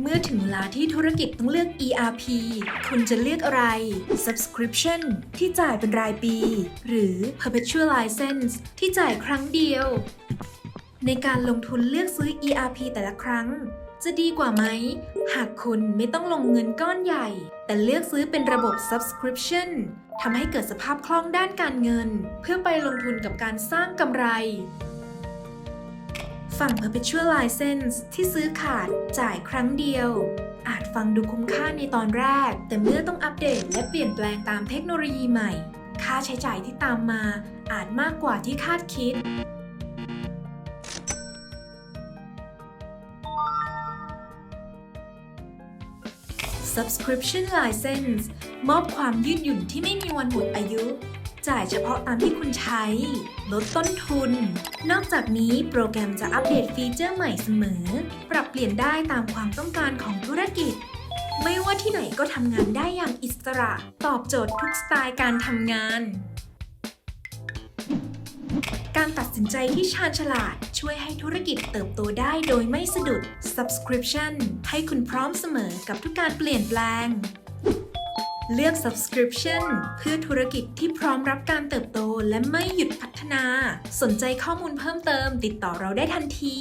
เมื่อถึงเวลาที่ธุรกิจต้องเลือก ERP คุณจะเลือกอะไร Subscription ที่จ่ายเป็นรายปี หรือ Perpetual License ที่จ่ายครั้งเดียว ในการลงทุนเลือกซื้อ ERP แต่ละครั้ง จะดีกว่าไหม หากคุณไม่ต้องลงเงินก้อนใหญ่ แต่เลือกซื้อเป็นระบบ Subscription ทำให้เกิดสภาพคล่องด้านการเงิน เพื่อไปลงทุนกับการสร้างกำไร ฝั่ง Perpetual License ที่ซื้อขาดจ่ายครั้งเดียว อาจฟังดูคุ้มค่าในตอนแรก แต่เมื่อต้องอัปเดตและเปลี่ยนแปลงตามเทคโนโลยีใหม่ ค่าใช้จ่ายที่ตามมา อาจมากกว่าที่คาดคิด Subscription License มอบความยืดหยุ่นที่ไม่มีวันหมดอายุ จ่ายเฉพาะตามที่คุณใช้ ลดต้นทุน นอกจากนี้โปรแกรมจะอัปเดตฟีเจอร์ใหม่เสมอ ปรับเปลี่ยนได้ตามความต้องการของธุรกิจ ไม่ว่าที่ไหนก็ทำงานได้อย่างอิสระ ตอบโจทย์ทุกสไตล์การทำงาน การตัดสินใจที่ชาญฉลาดช่วยให้ธุรกิจเติบโตได้โดยไม่สะดุด Subscription ให้คุณพร้อมเสมอกับทุกการเปลี่ยนแปลง เลือก subscription เพื่อธุรกิจที่พร้อมรับการเติบโตและไม่หยุดพัฒนา สนใจข้อมูลเพิ่มเติมติดต่อเราได้ทันที